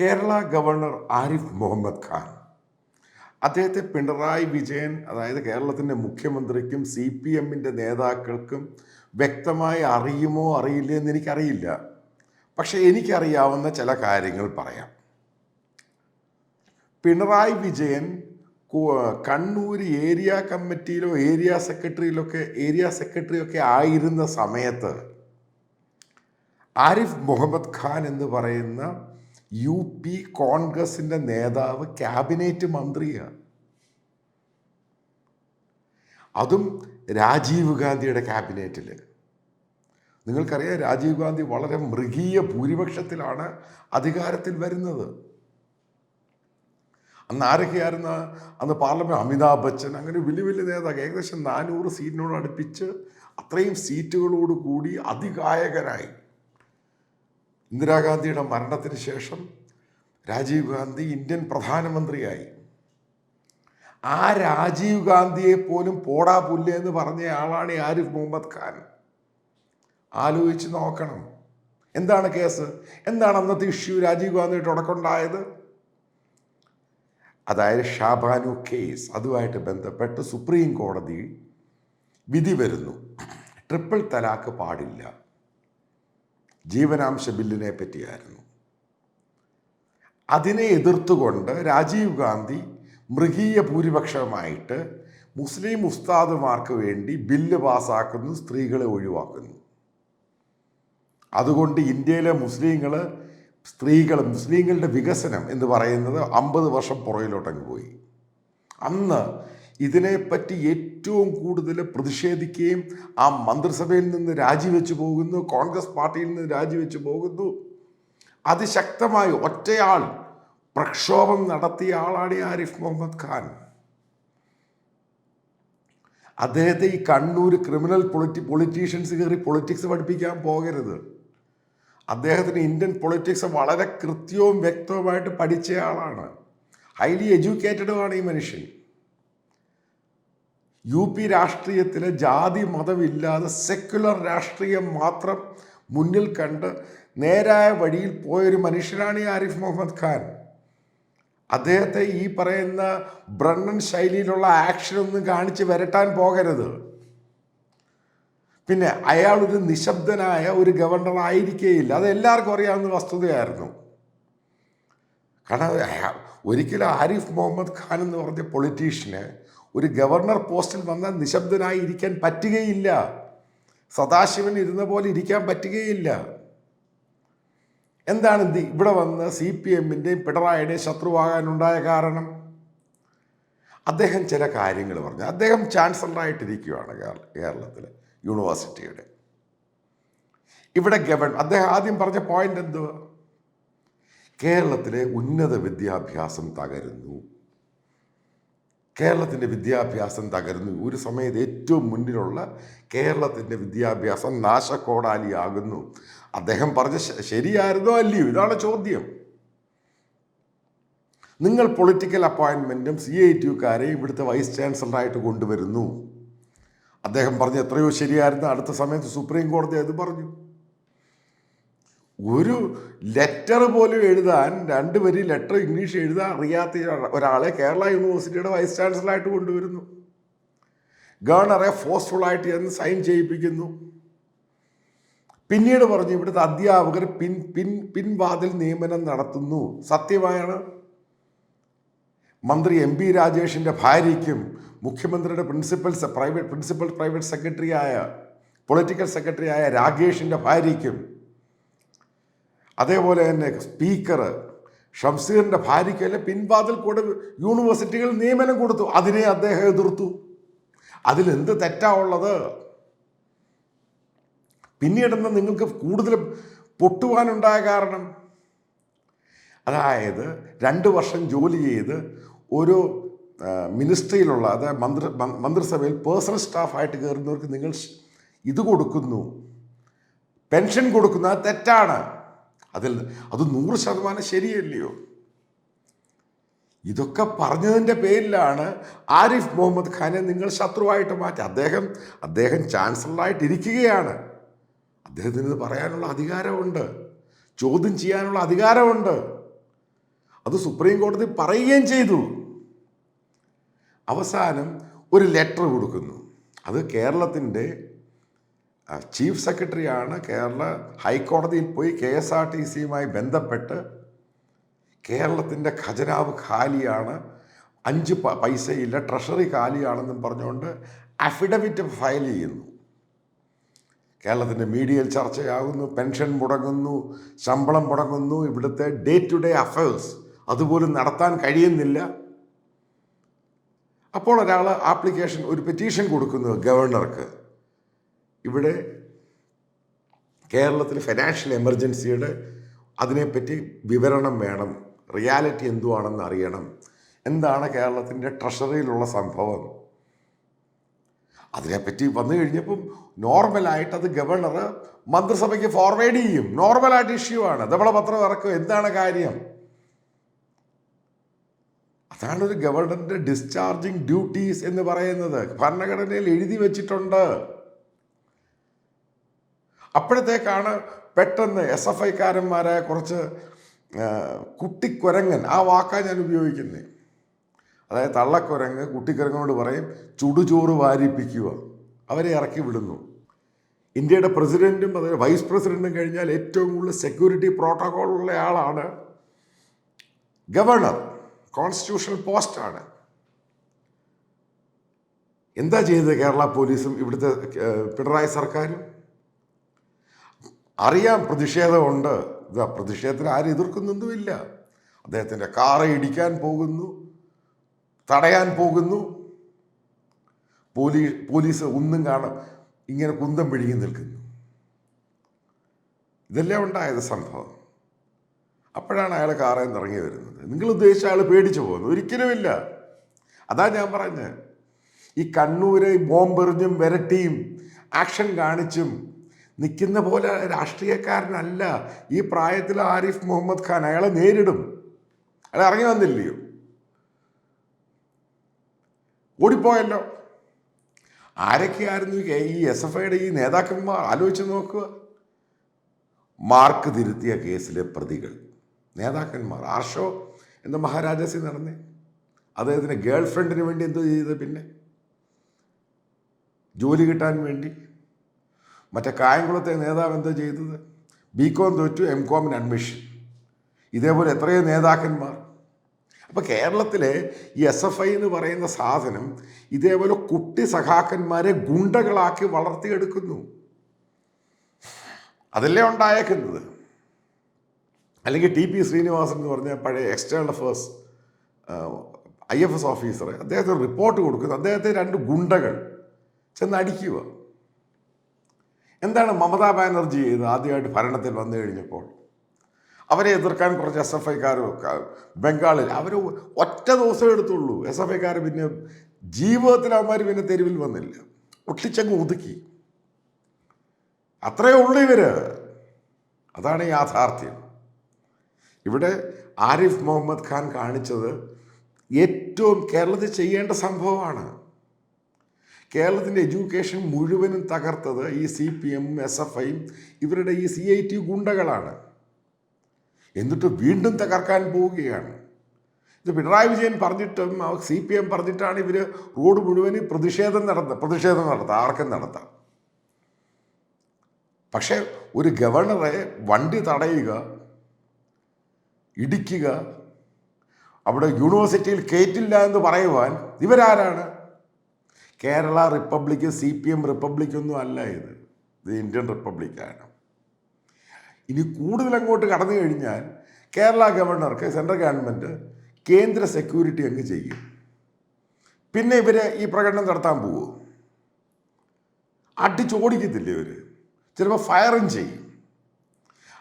Kerala governor Arif Muhammad Khan. അദ്ദേഹത്തെ പിണറായി വിജയൻ അതായത് കേരളത്തിന്റെ മുഖ്യമന്ത്രിക്കും സി പി എമ്മിന്റെ നേതാക്കൾക്കും വ്യക്തമായി അറിയുമോ അറിയില്ലേ എന്ന് എനിക്കറിയില്ല. പക്ഷേ എനിക്കറിയാവുന്ന ചില കാര്യങ്ങൾ പറയാം. പിണറായി വിജയൻ കണ്ണൂർ ഏരിയ കമ്മിറ്റിയിലോ ഏരിയ സെക്രട്ടറിയിലൊക്കെ ഏരിയ സെക്രട്ടറിയൊക്കെ ആയിരുന്ന സമയത്ത് ആരിഫ് മുഹമ്മദ് ഖാൻ എന്ന് പറയുന്ന യു പി കോൺഗ്രസിന്റെ നേതാവ് ക്യാബിനറ്റ് മന്ത്രിയാണ് അതും രാജീവ് ഗാന്ധിയുടെ ക്യാബിനറ്റിൽ നിങ്ങൾക്കറിയാം രാജീവ് ഗാന്ധി വളരെ മൃഗീയ ഭൂരിപക്ഷത്തിലാണ് അധികാരത്തിൽ വരുന്നത്. അന്ന് ആരൊക്കെയായിരുന്നു? അന്ന് പാർലമെന്റ് അമിതാഭ് ബച്ചൻ അങ്ങനെ വലിയ വലിയ നേതാക്കൾ ഏകദേശം നാനൂറ് സീറ്റിനോട് അടുപ്പിച്ച് അത്രയും സീറ്റുകളോട് കൂടി അതികായകനായി ഇന്ദിരാഗാന്ധിയുടെ മരണത്തിന് ശേഷം രാജീവ് ഗാന്ധി ഇന്ത്യൻ പ്രധാനമന്ത്രിയായി. ആ രാജീവ് ഗാന്ധിയെ പോലും പോടാ പുല്ല് എന്ന് പറഞ്ഞ ആളാണ് ആരിഫ് മുഹമ്മദ് ഖാൻ. ആലോചിച്ച് നോക്കണം. എന്താണ് കേസ്? എന്താണ് അന്നത്തെ ഇഷ്യൂ രാജീവ് ഗാന്ധിയുടെ തുടക്കമുണ്ടായത് അതായത് ഷാബാനു കേസ്. അതുമായിട്ട് ബന്ധപ്പെട്ട് സുപ്രീം കോടതി വിധി വരുന്നു. ട്രിപ്പിൾ തലാക്ക് പാടില്ല. ജീവനാംശ ബില്ലിനെ പറ്റിയായിരുന്നു. അതിനെ എതിർത്തുകൊണ്ട് രാജീവ് ഗാന്ധി മൃഗീയ ഭൂരിപക്ഷമായിട്ട് മുസ്ലിം ഉസ്താദുമാർക്ക് വേണ്ടി ബില്ല് പാസ്സാക്കുന്നു സ്ത്രീകളെ ഒഴിവാക്കുന്നു. അതുകൊണ്ട് ഇന്ത്യയിലെ മുസ്ലിങ്ങൾ സ്ത്രീകൾ മുസ്ലിങ്ങളുടെ വികസനം എന്ന് പറയുന്നത് അമ്പത് വർഷം പുറകിലോട്ടങ്ങ് പോയി. അന്ന് ഇതിനെപ്പറ്റി ഏറ്റവും കൂടുതൽ പ്രതിഷേധിക്കുകയും ആ മന്ത്രിസഭയിൽ നിന്ന് രാജിവെച്ചു പോകുന്നു കോൺഗ്രസ് പാർട്ടിയിൽ നിന്ന് രാജിവെച്ചു പോകുന്നു. അതിശക്തമായി ഒറ്റയാൾ പ്രക്ഷോഭം നടത്തിയ ആളാണ് ആരിഫ് മുഹമ്മദ് ഖാൻ. അദ്ദേഹത്തെ ഈ കണ്ണൂർ ക്രിമിനൽ പൊളിറ്റി പൊളിറ്റീഷ്യൻസ് കയറി പൊളിറ്റിക്സ് പഠിപ്പിക്കാൻ പോകരുത്. അദ്ദേഹത്തിന് ഇന്ത്യൻ പൊളിറ്റിക്സ് വളരെ കൃത്യവും വ്യക്തവുമായിട്ട് പഠിച്ച ആളാണ്. ഹൈലി എഡ്യൂക്കേറ്റഡുമാണ് ഈ മനുഷ്യൻ. യു പി രാഷ്ട്രീയത്തിന് ജാതി മതമില്ലാതെ സെക്യുലർ രാഷ്ട്രീയം മാത്രം മുന്നിൽ കണ്ട് നേരായ വഴിയിൽ പോയൊരു മനുഷ്യനാണ് ഈ ആരിഫ് മുഹമ്മദ് ഖാൻ. അദ്ദേഹത്തെ ഈ പറയുന്ന ബ്രണ്ണൻ ശൈലിയിലുള്ള ആക്ഷനൊന്നും കാണിച്ച് വരട്ടാൻ പോകരുത്. പിന്നെ അയാൾ ഒരു നിശബ്ദനായ ഒരു ഗവർണർ ആയിരിക്കേയില്ല. അത് എല്ലാവർക്കും അറിയാവുന്ന വസ്തുതയായിരുന്നു. കാരണം ഒരിക്കലും ആരിഫ് മുഹമ്മദ് ഖാൻ എന്ന് പറഞ്ഞ പൊളിറ്റീഷ്യന് ഒരു ഗവർണർ പോസ്റ്റിൽ വന്നാൽ നിശബ്ദനായി ഇരിക്കാൻ പറ്റുകയില്ല. സദാശിവൻ ഇരുന്ന പോലെ ഇരിക്കാൻ പറ്റുകയില്ല. എന്താണ് ഇവിടെ വന്ന് സി പി എമ്മിന്റെയും പിണറായിയുടെയും ശത്രുവാകാനുണ്ടായ കാരണം? അദ്ദേഹം ചില കാര്യങ്ങൾ പറഞ്ഞു. അദ്ദേഹം ചാൻസലറായിട്ടിരിക്കുകയാണ് കേരള കേരളത്തിൽ യൂണിവേഴ്സിറ്റിയുടെ. ഇവിടെ ഗവൺ അദ്ദേഹം ആദ്യം പറഞ്ഞ പോയിന്റ് എന്തുവാ? കേരളത്തിലെ ഉന്നത വിദ്യാഭ്യാസം തകരുന്നു. കേരളത്തിന്റെ വിദ്യാഭ്യാസം തകരുന്നു. ഒരു സമയത്ത് ഏറ്റവും മുന്നിലുള്ള കേരളത്തിന്റെ വിദ്യാഭ്യാസം നാശക്കോടാലിയാകുന്നു. അദ്ദേഹം പറഞ്ഞ ശരിയായിരുന്നോ അല്ലയോ? ഇതാണ് ചോദ്യം. നിങ്ങൾ പൊളിറ്റിക്കൽ അപ്പോയിൻമെന്റും സി ഐ ടിയുക്കാരെ ഇവിടുത്തെ വൈസ് ചാൻസലറായിട്ട് കൊണ്ടുവരുന്നു. അദ്ദേഹം പറഞ്ഞ എത്രയോ ശരിയായിരുന്നു. അടുത്ത സമയത്ത് സുപ്രീം കോടതി അത് പറഞ്ഞു. ഒരു ലെറ്റർ പോലും എഴുതാൻ രണ്ട് വരി ലെറ്റർ ഇംഗ്ലീഷ് എഴുതാൻ അറിയാത്ത ഒരാളെ കേരള യൂണിവേഴ്സിറ്റിയുടെ വൈസ് ചാൻസലറായിട്ട് കൊണ്ടുവരുന്നു. ഗവർണറെ ആയിട്ട് ചെന്ന് സൈൻ ചെയ്യിപ്പിക്കുന്നു. പിന്നീട് പറഞ്ഞു ഇവിടുത്തെ അധ്യാപകർ പിൻ പിൻ പിൻവാതിൽ നിയമനം നടത്തുന്നു. സത്യമായാണ്. മന്ത്രി എം പി രാജേഷിന്റെ ഭാര്യയ്ക്കും മുഖ്യമന്ത്രിയുടെ പ്രിൻസിപ്പൽ പ്രൈവറ്റ് പ്രിൻസിപ്പൽ പ്രൈവറ്റ് സെക്രട്ടറിയായ പൊളിറ്റിക്കൽ സെക്രട്ടറിയായ രാകേഷിന്റെ ഭാര്യയ്ക്കും അതേപോലെ തന്നെ സ്പീക്കർ ഷംസീറിന്റെ ഭാര്യയ്ക്കല്ല പിൻവാതിൽ കൂടെ യൂണിവേഴ്സിറ്റികൾ നിയമനം കൊടുത്തു. അതിനെ അദ്ദേഹം എതിർത്തു. അതിലെന്ത് തെറ്റാ ഉള്ളത്? പിന്നീടെന്ന് നിങ്ങൾക്ക് കൂടുതൽ പൊട്ടുവാനുണ്ടായ കാരണം? അതായത് രണ്ട് വർഷം ജോലി ചെയ്ത് ഒരു മിനിസ്ട്രിയിലുള്ള അതായത് മന്ത്രി മന്ത്രിസഭയിൽ പേഴ്സണൽ സ്റ്റാഫായിട്ട് കയറുന്നവർക്ക് നിങ്ങൾ ഇത് കൊടുക്കുന്നു. പെൻഷൻ കൊടുക്കുന്നത് തെറ്റാണ്. അതിൽ അത് നൂറ് ശതമാനം ശരിയല്ലയോ? ഇതൊക്കെ പറഞ്ഞതിന്റെ പേരിലാണ് ആരിഫ് മുഹമ്മദ് ഖാനെ നിങ്ങൾ ശത്രുവായിട്ട് മാറ്റി. അദ്ദേഹം അദ്ദേഹം ചാൻസലറായിട്ട് ഇരിക്കുകയാണ് അദ്ദേഹത്തിന് ഇത് പറയാനുള്ള അധികാരമുണ്ട്. ചോദ്യം ചെയ്യാനുള്ള അധികാരമുണ്ട്. അത് സുപ്രീം കോടതി പറയുകയും ചെയ്തു. അവസാനം ഒരു ലെറ്റർ കൊടുക്കുന്നു. അത് കേരളത്തിന്റെ ചീഫ് സെക്രട്ടറിയാണ് കേരള ഹൈക്കോടതിയിൽ പോയി കെ എസ് ആർ ടി സിയുമായി ബന്ധപ്പെട്ട് കേരളത്തിന്റെ ഖജനാവ് ഖാലിയാണ് അഞ്ച് പൈസയില്ല ട്രഷറി ഖാലിയാണെന്നും പറഞ്ഞുകൊണ്ട് അഫിഡവിറ്റ് ഫയൽ ചെയ്യുന്നു. കേരളത്തിന്റെ മീഡിയയിൽ ചർച്ചയാകുന്നു പെൻഷൻ മുടങ്ങുന്നു ശമ്പളം മുടങ്ങുന്നു ഇവിടുത്തെ ഡേ ടു ഡേ അഫയേഴ്സ് അതുപോലും നടത്താൻ കഴിയുന്നില്ല. അപ്പോൾ ഒരാൾ ആപ്ലിക്കേഷൻ ഒരു പെറ്റീഷൻ കൊടുക്കുന്നു ഗവർണർക്ക്. ഇവിടെ കേരളത്തിൽ ഫിനാൻഷ്യൽ എമർജൻസിയുടെ അതിനെപ്പറ്റി വിവരണം വേണം. റിയാലിറ്റി എന്തുവാണെന്ന് അറിയണം. എന്താണ് കേരളത്തിന്റെ ട്രഷറിയിലുള്ള സംഭവം? അതിനെപ്പറ്റി വന്നു കഴിഞ്ഞപ്പം നോർമലായിട്ട് അത് ഗവർണർ മന്ത്രിസഭയ്ക്ക് ഫോർവേഡ് ചെയ്യും. നോർമലായിട്ട് ഇഷ്യൂ ആണ്. നമ്മളെ പത്രം ഇറക്കും. എന്താണ് കാര്യം? അതാണ് ഒരു ഗവർണറിന്റെ ഡിസ്ചാർജിങ് ഡ്യൂട്ടീസ് എന്ന് പറയുന്നത്. ഭരണഘടനയിൽ എഴുതി വെച്ചിട്ടുണ്ട്. അപ്പോഴത്തേക്കാണ് പെട്ടെന്ന് എസ് എഫ് ഐക്കാരന്മാരായ കുറച്ച് കുട്ടിക്കുരങ്ങൻ. ആ വാക്കാണ് ഞാൻ ഉപയോഗിക്കുന്നത് അതായത് തള്ളക്കുരങ്ങ് കുട്ടിക്കുരങ്ങനോട് പറയും ചുടുചോറ് വാരിപ്പിക്കുക. അവരെ ഇറക്കി വിടുന്നു. ഇന്ത്യയുടെ പ്രസിഡന്റും അതായത് വൈസ് പ്രസിഡന്റും കഴിഞ്ഞാൽ ഏറ്റവും കൂടുതൽ സെക്യൂരിറ്റി പ്രോട്ടോകോൾ ഉള്ള ആളാണ് ഗവർണർ കോൺസ്റ്റിറ്റ്യൂഷണൽ പോസ്റ്റാണ്. എന്താ ചെയ്തത് കേരള പോലീസും ഇവിടുത്തെ പിണറായി സർക്കാരും? അറിയാം പ്രതിഷേധമുണ്ട്. ഇതാ പ്രതിഷേധത്തിന് ആരും എതിർക്കുന്നൊന്നുമില്ല അദ്ദേഹത്തിന്റെ കാറ് ഇടിക്കാൻ പോകുന്നു തടയാൻ പോകുന്നു. പോലീ പോലീസ് ഒന്നും കാണാം ഇങ്ങനെ കുന്തം പിഴുകി നിൽക്കുന്നു. ഇതെല്ലാം ഉണ്ടായത് സംഭവം. അപ്പോഴാണ് അയാൾ കാറിൽ നിന്ന് ഇറങ്ങി വരുന്നത്. നിങ്ങൾ ഉദ്ദേശിച്ച ആൾ പേടിച്ചു പോകുന്നു. ഒരിക്കലുമില്ല. അതാ ഞാൻ പറഞ്ഞത്. ഈ കണ്ണൂരെ ബോംബെറിഞ്ഞും വിരട്ടിയും ആക്ഷൻ കാണിച്ചും നിൽക്കുന്ന പോലെ രാഷ്ട്രീയക്കാരനല്ല. ഈ പ്രായത്തിൽ ആരിഫ് മുഹമ്മദ് ഖാൻ അയാളെ നേരിടും. അയാൾ ഇറങ്ങി വന്നില്ലയോ? ഓടിപ്പോയല്ലോ. ആരൊക്കെയായിരുന്നു ഈ- എസ് എഫ് ഐയുടെ ഈ നേതാക്കന്മാർ? ആലോചിച്ച് നോക്കുക. മാർക്ക് തിരുത്തിയ കേസിലെ പ്രതികൾ. നേതാക്കന്മാർ. ആർഷോ എന്ന മഹാരാജാസി നടന്നേ. അദ്ദേഹത്തിന്റെ ഗേൾ ഫ്രണ്ടിന് വേണ്ടി എന്തോ ചെയ്തത് പിന്നെ? ജോലി കിട്ടാൻ വേണ്ടി. മറ്റേ കായംകുളത്തെ നേതാവ് എന്താ ചെയ്തത്? ബി കോം തോറ്റു എം കോമിന് അഡ്മിഷൻ. ഇതേപോലെ എത്രയോ നേതാക്കന്മാർ. അപ്പോൾ കേരളത്തിലെ ഈ എസ് എഫ് ഐ എന്ന് പറയുന്ന സാധനം ഇതേപോലെ കുട്ടി സഖാക്കന്മാരെ ഗുണ്ടകളാക്കി വളർത്തിയെടുക്കുന്നു. അതല്ലേ ഉണ്ടായേക്കുന്നത്? അല്ലെങ്കിൽ ടി പി ശ്രീനിവാസൻ എന്ന് പറഞ്ഞ പഴയ external affairs I F S officer അദ്ദേഹത്തിന് റിപ്പോർട്ട് കൊടുക്കുന്നു. അദ്ദേഹത്തെ രണ്ട് ഗുണ്ടകൾ ചെന്ന് അടിക്കുക എന്താണ് മമതാ ബാനർജി ചെയ്ത് ആദ്യമായിട്ട് ഭരണത്തിൽ വന്നു കഴിഞ്ഞപ്പോൾ? അവരെ എതിർക്കാൻ കുറച്ച് എസ് എഫ് ഐക്കാരൊക്കെ ബംഗാളിൽ അവർ ഒറ്റ ദിവസം എടുത്തുള്ളൂ. എസ് എഫ് ഐക്കാർ പിന്നെ ജീവിതത്തിൽ അവന്മാർ പിന്നെ തെരുവിൽ വന്നില്ല. ഒട്ടിച്ചങ്ങ് ഒതുക്കി. അത്രയേ ഉള്ളൂ ഇവർ അതാണ് യാഥാർത്ഥ്യം. ഇവിടെ ആരിഫ് മുഹമ്മദ് ഖാൻ കാണിച്ചത് ഏറ്റവും കേരളത്തിൽ ചെയ്യേണ്ട സംഭവമാണ്. കേരളത്തിന്റെ എഡ്യൂക്കേഷൻ മുഴുവനും തകർത്തത് ഈ C P M S F ഐയും ഇവരുടെ ഈ സി ഐ ടി ഗുണ്ടകളാണ്. എന്നിട്ട് വീണ്ടും തകർക്കാൻ പോവുകയാണ്. ഇത് പിണറായി വിജയൻ പറഞ്ഞിട്ടും സി പി എം പറഞ്ഞിട്ടാണ് ഇവർ റോഡ് മുഴുവനും പ്രതിഷേധം നടത്ത പ്രതിഷേധം നടത്തുക ആർക്കും നടത്താം. പക്ഷേ ഒരു ഗവർണറെ വണ്ടി തടയുക ഇടിക്കുക അവിടെ യൂണിവേഴ്സിറ്റിയിൽ കയറ്റില്ല എന്ന് പറയുവാൻ ഇവരാരാണ്? Kerala republic C P M republic ഒന്നും അല്ല ഇത്. ഇത് ഇന്ത്യൻ റിപ്പബ്ലിക്കാണ്. ഇനി കൂടുതൽ അങ്ങോട്ട് കടന്നു കഴിഞ്ഞാൽ കേരള ഗവർണർക്ക് സെൻട്രൽ ഗവൺമെന്റ് കേന്ദ്ര സെക്യൂരിറ്റി അങ്ങ് ചെയ്യും. പിന്നെ ഇവർ ഈ പ്രകടനം നടത്താൻ പോവുമോ അടിച്ചോടിക്കത്തില്ല ഇവർ ചിലപ്പോൾ ഫയറും ചെയ്യും.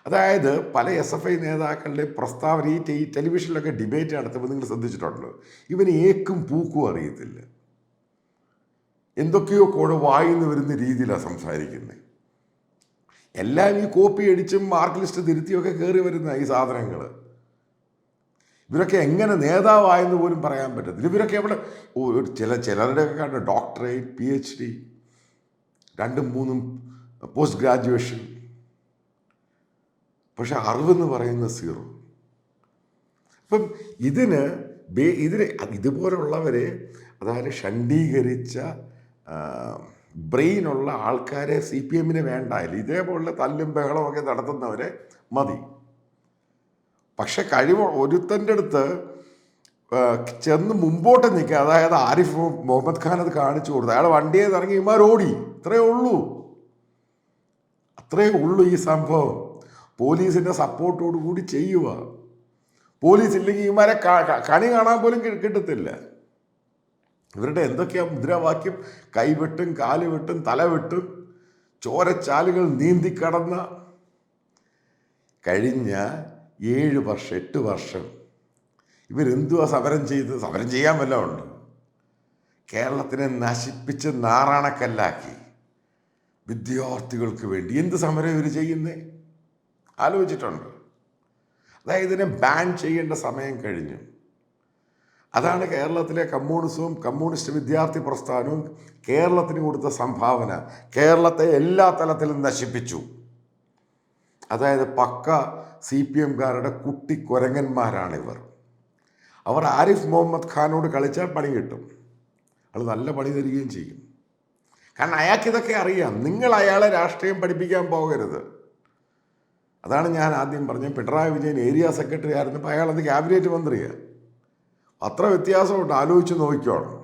അതായത് പല എസ് എഫ് ഐ നേതാക്കളുടെ പ്രസ്താവന ഈ ടെലിവിഷനിലൊക്കെ ഡിബേറ്റ് നടത്തുമ്പോൾ നിങ്ങൾ ശ്രദ്ധിച്ചിട്ടുണ്ടല്ലോ ഇവന് ഏക്കും പൂക്കും അറിയത്തില്ല. എന്തൊക്കെയോ കൂടെ വായിന്ന് വരുന്ന രീതിയിലാണ് സംസാരിക്കുന്നത് എല്ലാം ഈ കോപ്പി അടിച്ചും മാർക്ക് ലിസ്റ്റ് തിരുത്തിയൊക്കെ കയറി വരുന്ന ഈ സാധനങ്ങൾ ഇവരൊക്കെ എങ്ങനെ നേതാവായെന്ന് പോലും പറയാൻ പറ്റത്തില്ല. ഇവരൊക്കെ എവിടെ? ചില ചിലരുടെയൊക്കെ കണ്ട് ഡോക്ടറേറ്റ് പി എച്ച് ഡി രണ്ടും മൂന്നും പോസ്റ്റ് ഗ്രാജുവേഷൻ പക്ഷെ അറിവെന്ന് പറയുന്ന സീറോ. അപ്പം ഇതിന് ബേ ഇതിന് ഇതുപോലുള്ളവരെ അതായത് ഷണ്ഡീകരിച്ച ബ്രെയിനുള്ള ആൾക്കാരെ സി പി എമ്മിന് വേണ്ടായില്ല ഇതേപോലുള്ള തല്ലും ബഹളമൊക്കെ നടത്തുന്നവരെ മതി. പക്ഷെ കഴിവ് ഒരുത്തന്റെ അടുത്ത് ചെന്ന് മുമ്പോട്ട് നിൽക്കുക അതായത് ആരിഫ് മുഹമ്മദ് ഖാൻ അത് കാണിച്ചു കൊടുത്തു അയാൾ വണ്ടിയെ ഇറങ്ങി ഇമാർ ഓടി ഇത്രയേ ഉള്ളൂ. അത്രയേ ഉള്ളൂ ഈ സംഭവം. പോലീസിന്റെ സപ്പോർട്ടോടു കൂടി ചെയ്യുക. പോലീസ് ഇല്ലെങ്കിൽ ഇമാരെ കണി കാണാൻ പോലും കിട്ടത്തില്ല. ഇവരുടെ എന്തൊക്കെയാ മുദ്രാവാക്യം? കൈവെട്ടും കാലുവെട്ടും തലവെട്ടും ചോരച്ചാലുകൾ നീന്തി നീന്തിക്കടന്ന കഴിഞ്ഞ ഏഴ് വർഷം എട്ട് വർഷം ഇവരെന്തുവാ സമരം ചെയ്ത്? സമരം ചെയ്യാൻ വല്ലതും ഉണ്ട്? കേരളത്തിനെ നശിപ്പിച്ച് നാറാണക്കല്ലാക്കി വിദ്യാർത്ഥികൾക്ക് വേണ്ടി എന്ത് സമരം ഇവർ ചെയ്യുന്നേ? ആലോചിച്ചിട്ടുണ്ട്? അതായത് ഇതിനെ ബാൻ ചെയ്യേണ്ട സമയം കഴിഞ്ഞു. അതാണ് കേരളത്തിലെ കമ്മ്യൂണിസവും കമ്മ്യൂണിസ്റ്റ് വിദ്യാർത്ഥി പ്രസ്ഥാനവും കേരളത്തിന് കൊടുത്ത സംഭാവന. കേരളത്തെ എല്ലാ തലത്തിലും നശിപ്പിച്ചു. അതായത് പക്ക സി പി എംകാരുടെ കുട്ടി കുരങ്ങന്മാരാണിവർ അവർ ആരിഫ് മുഹമ്മദ് ഖാനോട് കളിച്ചാൽ പണി കിട്ടും. അത് നല്ല പണി തരികയും ചെയ്യും. കാരണം അയാൾക്കിതൊക്കെ അറിയാം. നിങ്ങൾ അയാളെ രാഷ്ട്രീയം പഠിപ്പിക്കാൻ പോകരുത്. അതാണ് ഞാൻ ആദ്യം പറഞ്ഞത്. പിണറായി വിജയൻ ഏരിയ സെക്രട്ടറി ആയിരുന്നപ്പോൾ അയാൾ അത് ക്യാബിനറ്റ് മന്ത്രിയാണ്. അത്ര വ്യത്യാസമുണ്ട്. ആലോചിച്ച് നോക്കിക്കോണം.